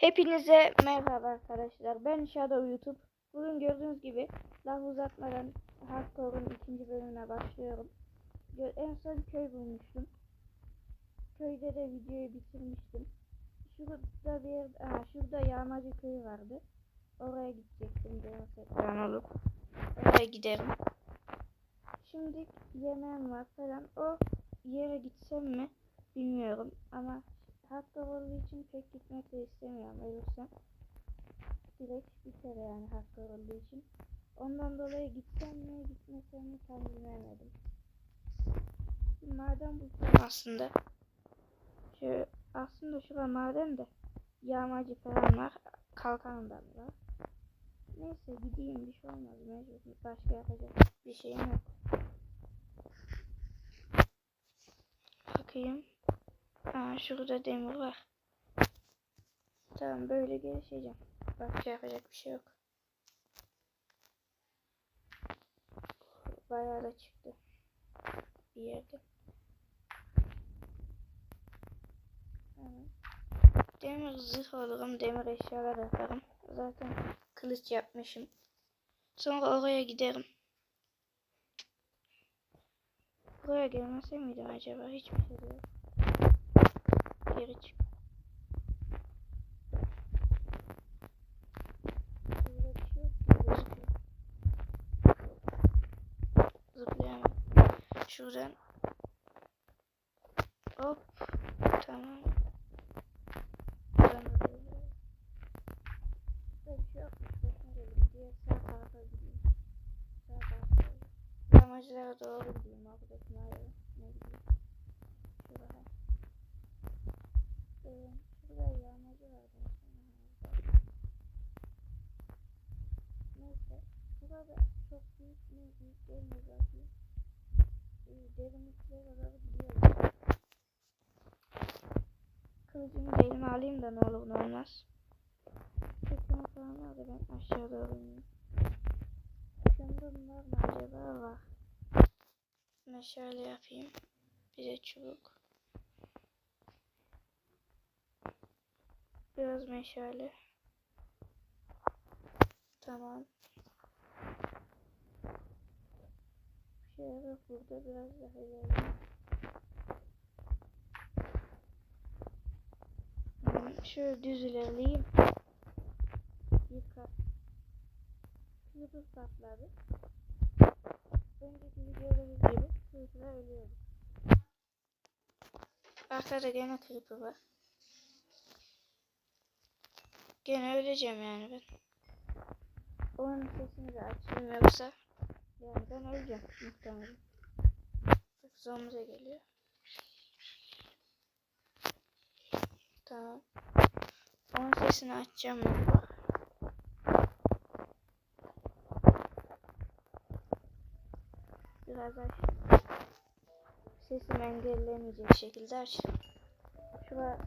Hepinize merhaba arkadaşlar. Ben Shadow YouTube. Bugün gördüğünüz gibi laf uzatmadan Hardcore'un ikinci bölümüne başlıyorum. En son köy bulmuştum. Köyde de videoyu bitirmiştim. Şurada bir yer, aa, şurada yağmacı köyü vardı. Oraya gidecektim falan olup. Oraya giderim. Şimdi yemeğim var falan. O yere gitsem mi bilmiyorum ama Hakkı olduğu için pek gitmek de istemiyorum. Ölürsem direkt biter yani hakkı olduğu için. Ondan dolayı gitsem mi gitmesem mi tam bilemedim. Maden bulsam aslında. Şu, aslında şura maden de yağmacı falan var. Kalkanından var. Neyse gideyim bir şey olmaz. Mecbur başka yapacak bir şeyim yok. Bakayım. Aa, şurada demir var. Tamam böyle gelişeceğim. Başka yapacak bir şey yok. Bayağı da çıktı. Bir yerde. Demir zırh olurum. Demir eşyalar yaparım. Zaten kılıç yapmışım. Sonra oraya giderim. Buraya gelmese miydim acaba? Hiçbir şey yok geri çık. Burada bir şey yok gibi gözüküyor. Zıplayamam. Şuradan. Hop. Tamam. Buradan da böyle. Burada bir şey yokmuş. Bakın gelin. Diğer sağ tarafa gideyim. Sağ tarafa. Yamacılara doğru gideyim. Oradaki mağara. Ne gideyim. Şuraya. Ee, şurada yağmacı vardı. Neyse. Burada çok büyük mü büyük değil mi zaten? Ee, derinliklere kadar gidiyorum. Kılıcımı da elime alayım da ne olur ne olmaz. Çekimi falan var da ben aşağı doğru ineyim. Kömürüm var mı acaba? Var. Meşale yapayım. Bir de çubuk. Biraz meşale. Tamam. Yok burada biraz daha ilerleyelim. Hmm, Şöyle düz ilerleyeyim. Yıka. Kılıbız patladı. Önceki videolarımız gibi kılıbızlar ölüyordu. Arkada gene creeper var. Gene öleceğim yani ben. Onun sesini de açayım yoksa yani ben öleceğim muhtemelen. Bak zombize geliyor. Tamam. Onun sesini açacağım ben. Biraz aç. Sesimi engellemeyecek şekilde aç. Şuraya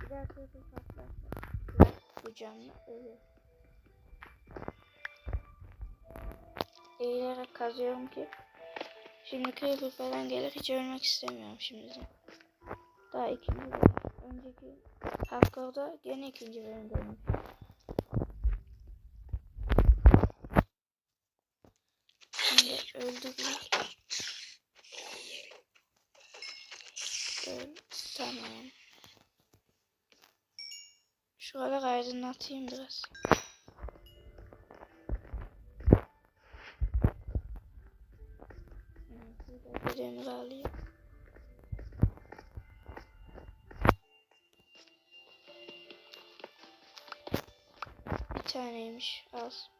bir daha kırpı patlarsa canlı ölür. Eğilerek kazıyorum ki şimdi creeper falan gelir hiç ölmek istemiyorum şimdiden. Daha ikinci bölüm. Önceki hardcore'da gene ikinci bölümde ölmüş. Aydınlatayım biraz. Burada bir demir alayım. Bir taneymiş az.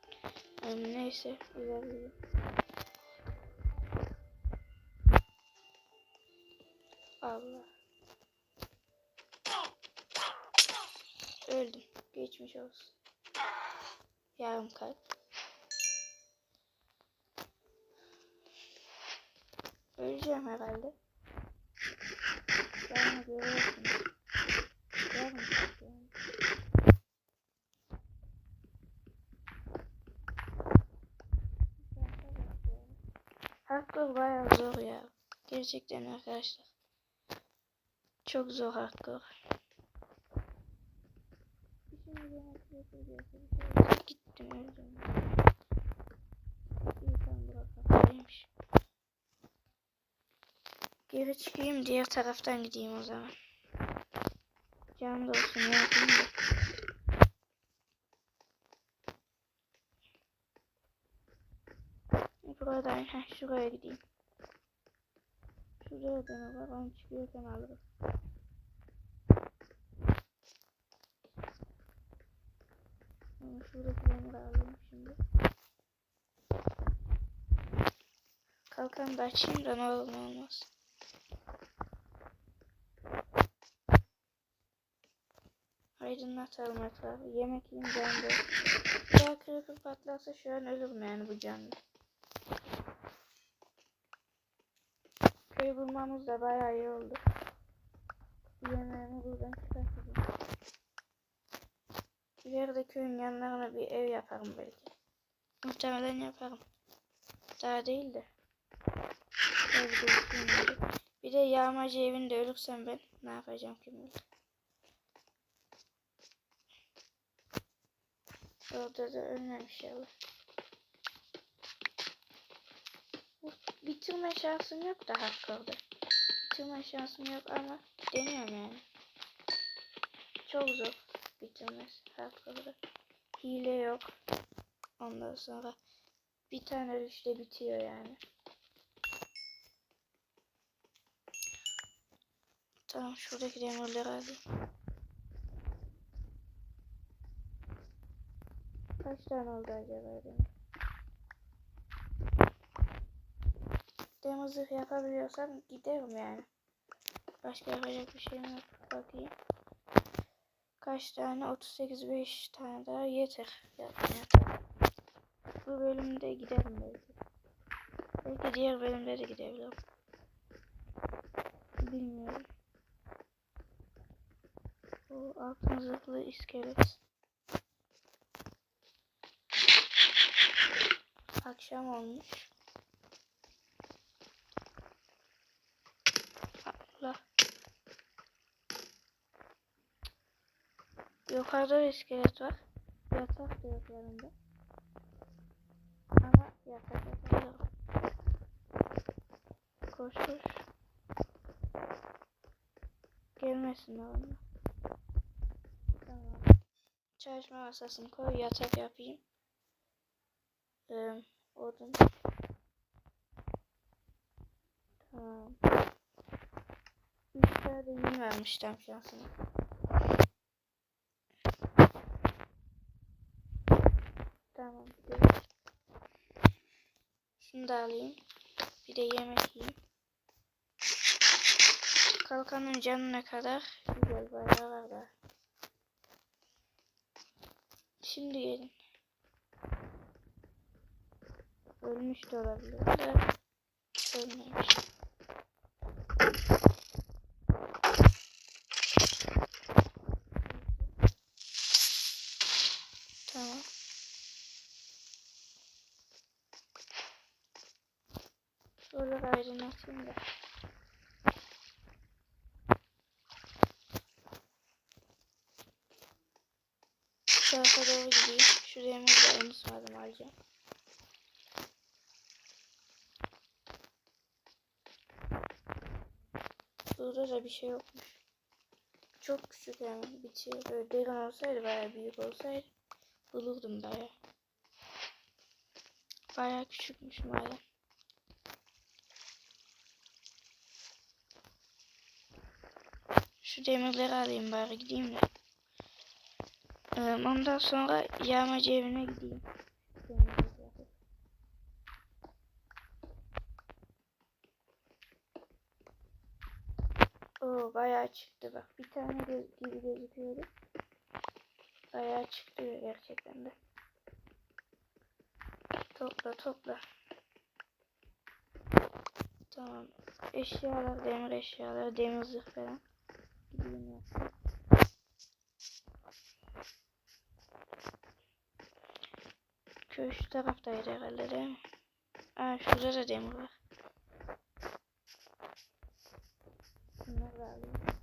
Yani neyse ilerleyelim. Allah. Geçmiş olsun. Yarım kalp. Öleceğim herhalde. Yarın görüyorsunuz. Yarın kalp yani. Hardcore bayağı zor ya. Gerçekten arkadaşlar. Çok zor hardcore. Yemek yapıyorsa bir şey olsa Gittim öldüm. iyi sen bırak. Haklıymış. Geri çıkayım diğer taraftan gideyim o zaman. Canım da olsun yapayım da. Buradan heh, şuraya gideyim. Şurada ödeme var onu çıkıyorken alırım. Ama şuradaki demiri alayım şimdi. Kalkan da açayım da ne olur ne olmaz. Aydınlatalım etrafı. Yemek yiyeyim canlı. Eğer creeper patlarsa şu an ölürüm yani bu canlı. Köy bulmamız da bayağı iyi oldu. İleride köyün yanlarına bir ev yaparım belki. Muhtemelen yaparım. Daha değil de. Bir de yağmacı evinde ölürsem ben ne yapacağım kim bilir. Orada da ölmem inşallah. Bitirme şansım yok da hardcore'da. Bitirme şansım yok ama deniyorum yani. Çok zor bitirmesi hardcore'da. Hile yok. Ondan sonra bir tane ölüşte bitiyor yani. Tamam şuradaki demirleri alayım. Kaç tane oldu acaba benim? Demir zırh yapabiliyorsam giderim yani. Başka yapacak bir şeyim yok. Bakayım. Kaç tane? 38 5 tane daha yeter. Bu bölümde giderim belki. Belki diğer bölümde de gidebilirim. Bilmiyorum. Bu altın zırhlı iskelet. Akşam olmuş. Allah. Yukarıda da iskelet var. Yatak da yok yanımda. Ama yatak yapabilirim. Koş koş. Gelmesin onlar. Tamam. Çalışma masasını koy yatak yapayım. Ee, odun. Tamam. Üç tane de yün vermiş tam şansına. Tamam. gidelim. Şunu da alayım. Bir de yemek yiyeyim. Kalkanın canı ne kadar? Güzel bayağı var da. Şimdi gelin. Ölmüş de olabilir ölmemiş. Tamam. Şuraları aydınlatayım da. Şu tarafa doğru gideyim. Şuraya mı da unutmadım alacağım. Burada da bir şey yokmuş. Çok küçük yani bitiyor. Böyle derin olsaydı bayağı büyük olsaydı bulurdum bayağı. Bayağı küçükmüş madem. Şu demirleri alayım bari gideyim de. Ee, ondan sonra yağmacı evine gideyim. Oo bayağı çıktı bak. Bir tane göz gibi gözüküyordu. Bayağı çıktı gerçekten de. Topla topla. Tamam. Eşyalar, demir eşyalar, demir zırh falan. Gideyim. Köy şu taraftaydı herhalde değil mi? Aa şurada da demir var. Bunları da alayım.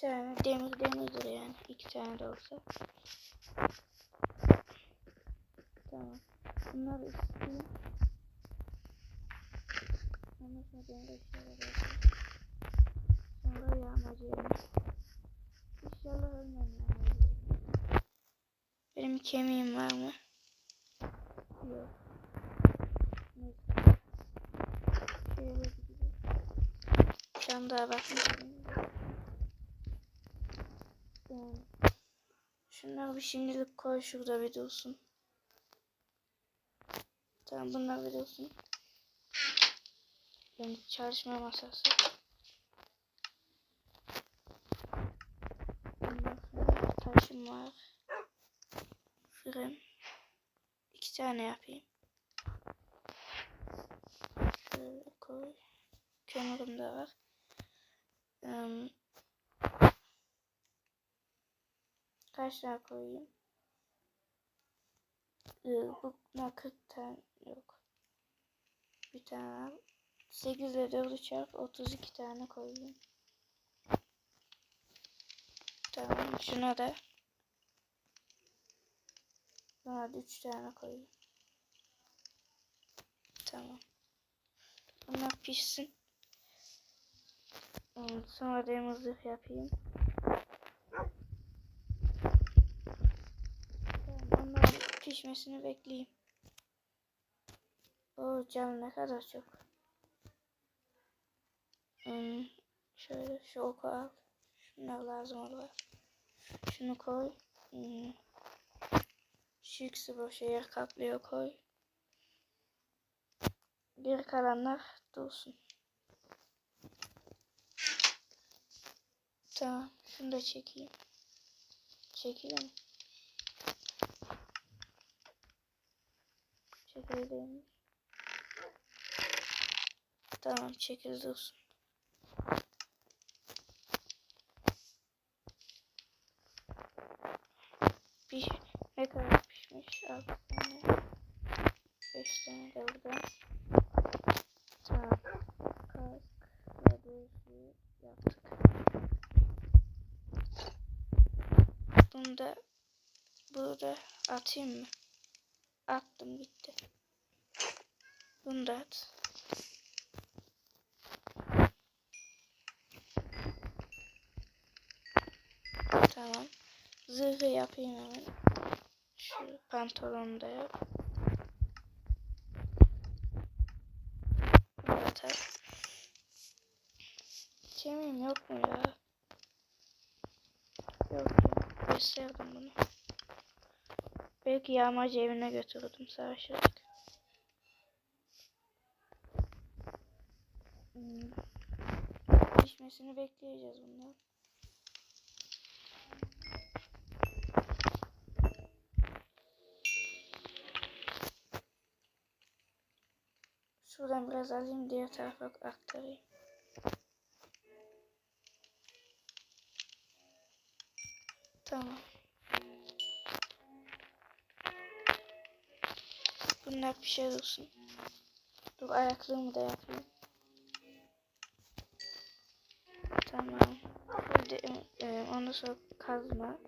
tane demir demirdir yani. İki tane de olsa. Tamam. Bunları. Ondan sonra yağmacı. İnşallah ölmem yağmacı. Benim kemiğim var mı? Yok. Neyse. Şöyle gidiyor. Şu daha bakmıştım. Yani. Şunları bir şimdilik koy şurada bir dursun. Tamam bunlar bir dursun. Yani çalışma masası. Taşım var. Fırın. İki tane yapayım. Şöyle koy. Kömürüm de var. Im, kaç tane koyayım? Ee, buna 40 tane yok. Bir tane var. 8 ile 4'ü çarp 32 tane koyayım. Tamam şuna da Buna da 3 tane koyayım. Tamam. Bunlar pişsin. Hmm, Sonra zırh yapayım. Tamam, Onların pişmesini bekleyeyim. O cam ne kadar çok. Hmm, şöyle şu oku al. Şunlar lazım olur. Şunu koy. Hmm. Şu ikisi boş kaplıyor koy. Geri kalanlar dursun. Tamam. Şunu da çekeyim. Çekelim. Çekelim. Tamam çekil dursun. Bir ne kadar pişmiş? 6 tane. 5 tane de burada. Tamam. Kask ve buzu yaptık. Bunu da burada atayım mı? Attım gitti. Bunu da at. Tamam. Zırhı yapayım hemen. Şu pantolonu da yap. Tak. Kemiğim yok mu ya? Yok ya. Gösterdim bunu. Belki yağmacı evine götürdüm savaşarak. Hmm. Pişmesini bekleyeceğiz bundan. Şuradan biraz alayım diğer tarafa aktarayım. Tamam. Bunlar bir şey olsun. Dur ayaklığımı da yapayım. Tamam. Şimdi e, onu sonra kazma.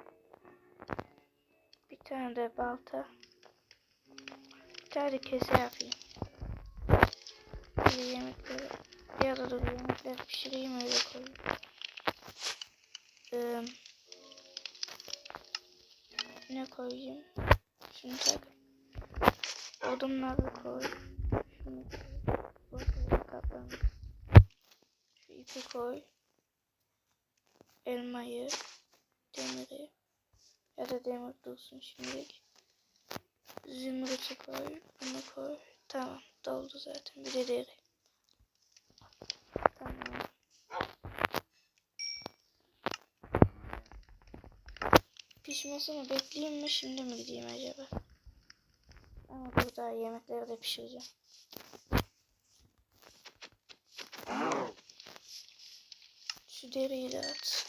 Bir tane de balta. Bir tane de kese yapayım. Böyle yemekleri ya da dur yemekleri pişireyim öyle koyayım. Ee, ne koyayım? Şunu tak. Odunları koy. Şunu koy. Şu ipi koy. Elmayı. Demiri. Ya da demir dursun şimdilik. Zümrütü koy. Bunu koy. Tamam. Doldu zaten. Bir de deri. Tamam. Pişmesini bekleyeyim mi şimdi mi gideyim acaba? Ama burada yemekleri de pişireceğim. Şu deriyi de at.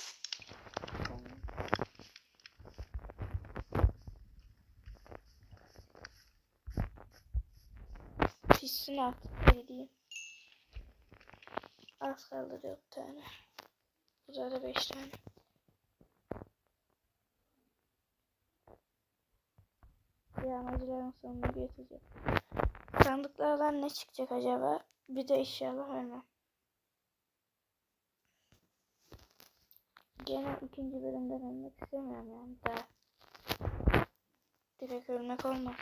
Pişsin artık gideyim. Az kaldı dört tane. Burada da beş tane. Yağmacıların sonunu getireceğim. Sandıklardan ne çıkacak acaba? Bir de inşallah ölmem. Gene ikinci bölümden ölmek istemiyorum yani daha. Direkt ölmek olmaz.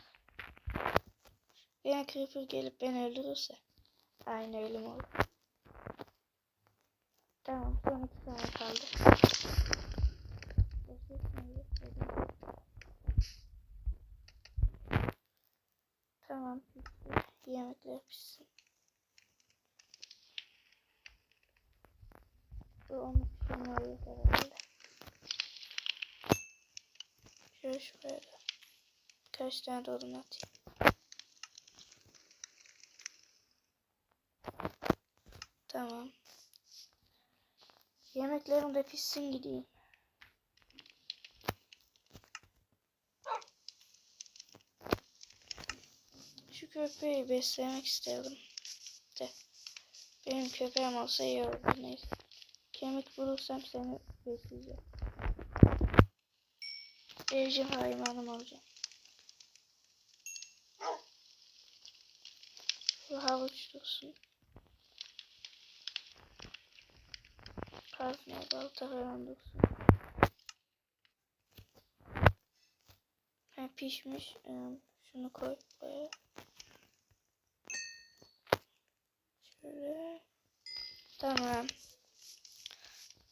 Gene Creeper gelip beni öldürürse. Aynı ölüm olur. Tamam son iki tane kaldı. Tamam. Yemekler pişsin. Bu onu pişirmeye yeter herhalde. Şöyle şuraya da. Kaç tane de odun atayım. Tamam. Yemeklerim de pişsin gideyim. Köpeği beslemek isterdim. De. Benim köpeğim olsa iyi olur neyse. Kemik bulursam seni besleyeceğim. Evcil hayvanım olacağım. Şu havuç dursun. Kazma balta falan dursun. Ha, pişmiş. Şunu koy buraya. Şöyle. Tamam.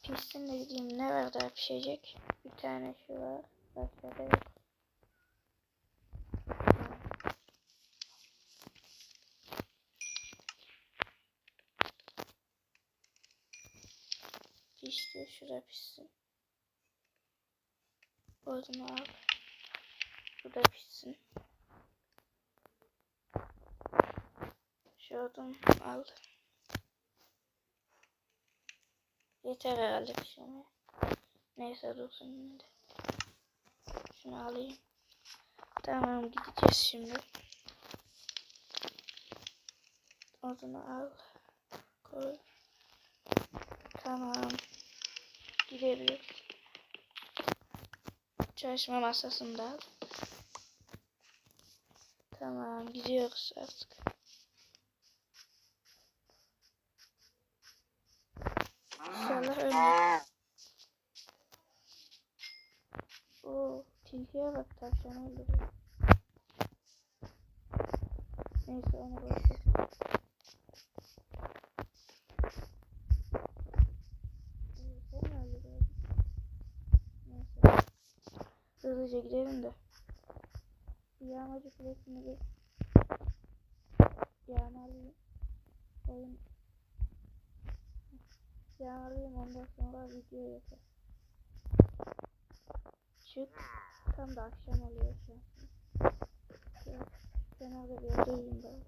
Pişsin de. Ne var daha pişecek? Bir tane şu var. Başka da yok. Pişti. Şurada pişsin. Odunu al. Bu da pişsin. Şu odun al. Yeter herhalde pişirmeye. Neyse dursun de. Şunu alayım. Tamam gideceğiz şimdi. Odunu al. Koy. Tamam. Gidebiliriz. Çalışma masasını da al. Tamam gidiyoruz artık. İnşallah ölmem. Oo, tilkiye bak tavşan öldürüyor. Neyse onu? Neyse. Hızlıca gidelim de. Yağmacı kulesini bir yağmalayayım. Oyun yağmalayayım ondan sonra video yapar. Çık. Tam da akşam oluyor şu an. Şöyle kenarda bir yerde uyuyayım bari.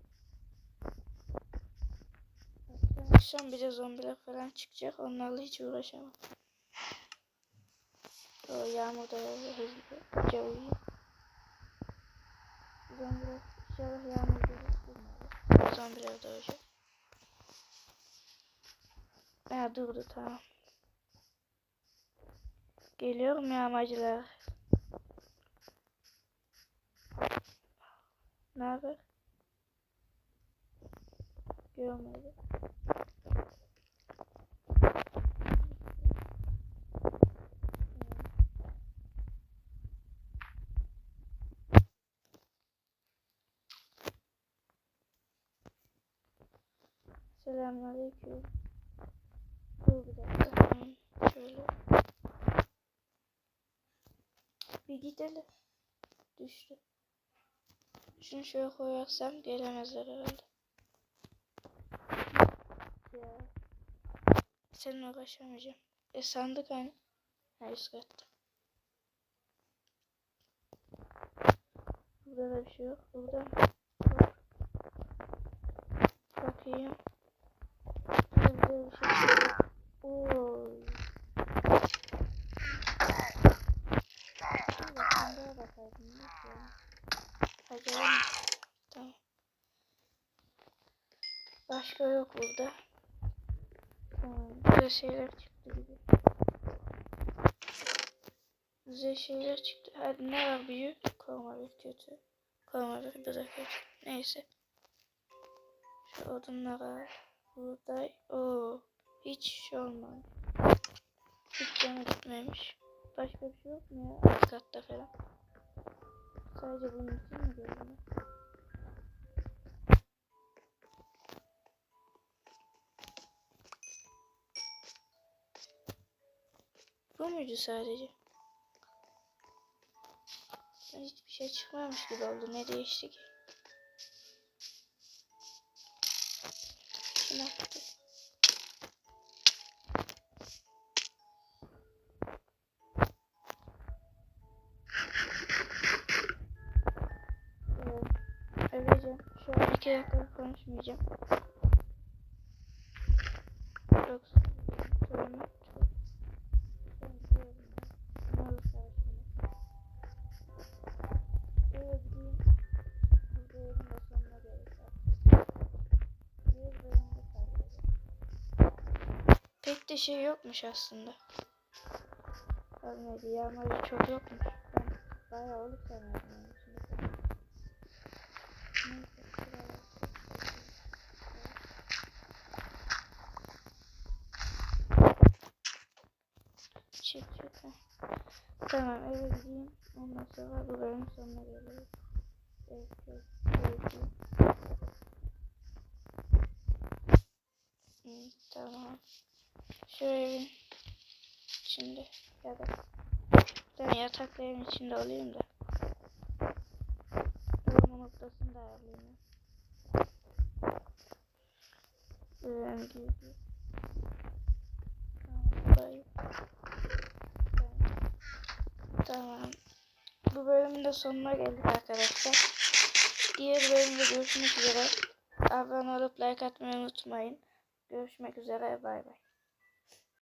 Akşam, bir de zombiler falan çıkacak. Onlarla hiç uğraşamam. O yağmur da yağıyor hızlıca uyuyayım. Zombiler inşallah yağmur gelir. Zombiler doğacak. Ha durdu tamam. Geliyorum yağmacılar. Ne haber? Görmedi. Selamünaleyküm. Dur bir dakika. Şöyle. Bir gidelim. Düştü. Şunu şöyle koyarsam gelemezler herhalde. Ya. Seninle uğraşamayacağım. E sandık hani. Ha üst katta. Burada da bir şey yok. Burada. Bakayım. Burada bir şey yok. Oy. Bir de sandığa bakaydım. Yok ya. Acaba mı? Tamam. Başka yok burada. Güzel şeyler çıktı gibi. Güzel şeyler çıktı. Hadi ne var büyük? Koruma bir kötü. Koymadık bu da kötü. Neyse. Şu odunlara buğday. Oo, hiç şey olmamış. Hiç canı gitmemiş. Başka bir şey yok mu ya? Katta falan. Sadece bunun için mi gördüm? Bu muydu sadece? Hiçbir şey çıkmamış gibi oldu. Ne değişti ki? Şuna baktık. Öleceğim. Şu an iki dakika konuşmayacağım. Çok sorun yok. Ben gidiyorum. Ne olursa olsun. Eve gideyim. Bu bölümün de sonuna geldik artık. Bir bölümde kalacağız. Pek de şey yokmuş aslında. Ölmedi. Yağmacı çok yokmuş. Ben bayağı. Neyse. şuraya Çık çık. Tamam eve gideyim. Ondan sonra bu bölümün sonuna geliyoruz. Evet, evet, evet. Tamam. Şu evin içinde ya da ben yataklı evin içinde olayım da. Durumu noktasını da ayarlayayım. Böyle böyle. Tamam. Bu bölümün de sonuna geldik arkadaşlar. Diğer bölümde görüşmek üzere. Abone olup like atmayı unutmayın. Görüşmek üzere. Bay bay.